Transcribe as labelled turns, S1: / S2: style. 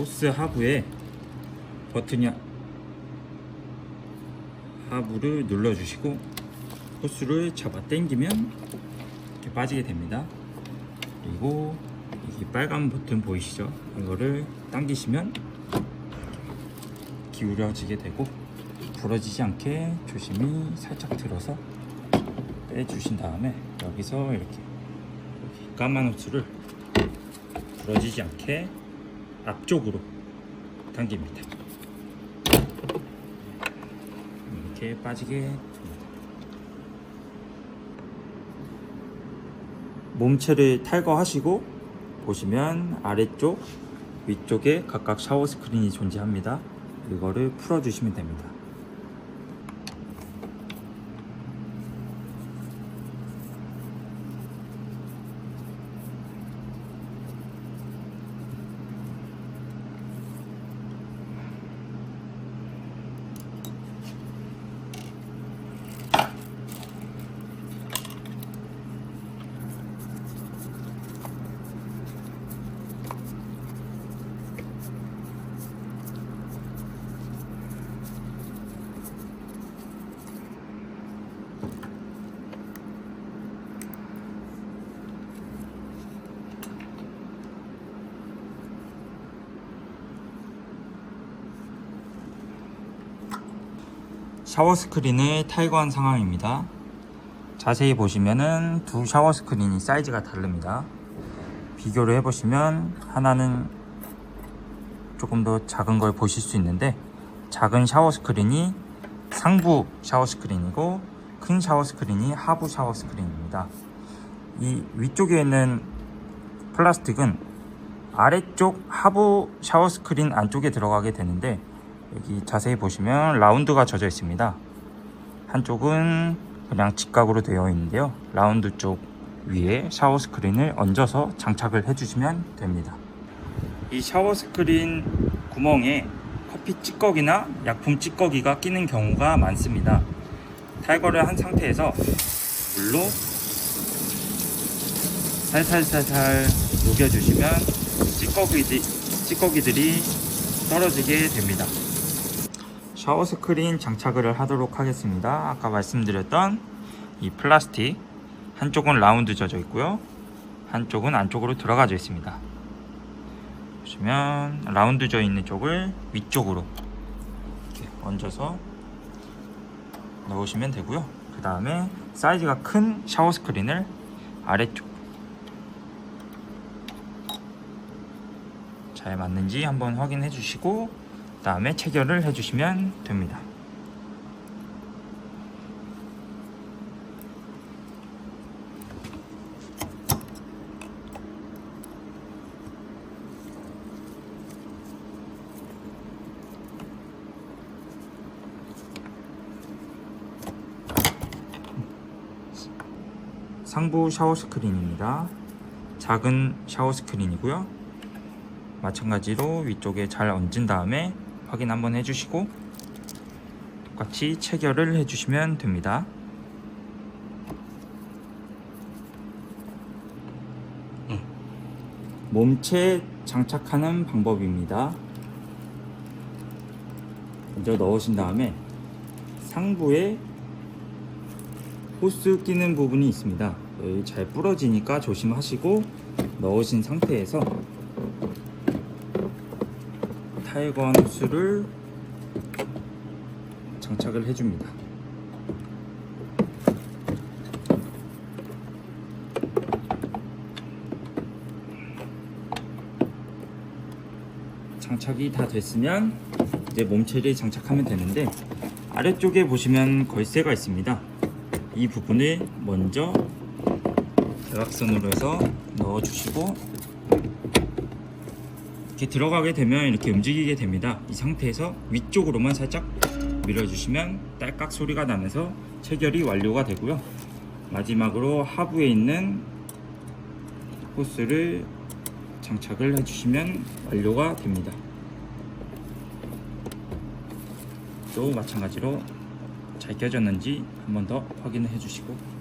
S1: 호스 하부에 버튼이 하부를 눌러주시고 호스를 잡아 당기면 이렇게 빠지게 됩니다. 그리고 이 빨간 버튼 보이시죠? 이거를 당기시면 기울여지게 되고 부러지지 않게 조심히 살짝 들어서 빼주신 다음에 여기서 이렇게 여기 까만 호스를 부러지지 않게 앞쪽으로 당깁니다. 이렇게 빠지게 됩니다. 몸체를 탈거하시고 보시면 아래쪽, 위쪽에 각각 샤워 스크린이 존재합니다. 이거를 풀어주시면 됩니다. 샤워 스크린을 탈거한 상황입니다. 자세히 보시면은 두 샤워 스크린이 사이즈가 다릅니다. 비교를 해보시면 하나는 조금 더 작은 걸 보실 수 있는데 작은 샤워 스크린이 상부 샤워 스크린이고 큰 샤워 스크린이 하부 샤워 스크린입니다. 이 위쪽에 있는 플라스틱은 아래쪽 하부 샤워 스크린 안쪽에 들어가게 되는데 여기 자세히 보시면 라운드가 젖어 있습니다. 한쪽은 그냥 직각으로 되어 있는데요. 라운드 쪽 위에 샤워 스크린을 얹어서 장착을 해주시면 됩니다. 이 샤워 스크린 구멍에 커피 찌꺼기나 약품 찌꺼기가 끼는 경우가 많습니다. 탈거를 한 상태에서 물로 살살살살 녹여주시면 찌꺼기들, 찌꺼기들이 떨어지게 됩니다. 샤워 스크린 장착을 하도록 하겠습니다. 아까 말씀드렸던 이 플라스틱 한쪽은 라운드 젖어 있고요. 한쪽은 안쪽으로 들어가져 있습니다. 보시면 라운드 져 있는 쪽을 위쪽으로 이렇게 얹어서 넣으시면 되고요. 그 다음에 사이즈가 큰 샤워 스크린을 아래쪽 잘 맞는지 한번 확인해 주시고 그 다음에 체결을 해주시면 됩니다. 상부 샤워 스크린입니다. 작은 샤워 스크린이고요. 마찬가지로 위쪽에 잘 얹은 다음에 확인 한번 해주시고 똑같이 체결을 해주시면 됩니다. 음. 몸체 장착하는 방법입니다. 먼저 넣으신 다음에 상부에 호스 끼는 부분이 있습니다. 잘 부러지니까 조심하시고 넣으신 상태에서 타이거한 호스를 장착을 해줍니다. 장착이 다 됐으면 이제 몸체를 장착하면 되는데 아래쪽에 보시면 걸쇠가 있습니다. 이 부분을 먼저 대각선으로 해서 넣어주시고 이렇게 들어가게 되면 이렇게 움직이게 됩니다. 이 상태에서 위쪽으로만 살짝 밀어주시면 딸깍 소리가 나면서 체결이 완료가 되고요. 마지막으로 하부에 있는 호스를 장착을 해주시면 완료가 됩니다. 또 마찬가지로 잘 껴졌는지 한 번 더 확인을 해주시고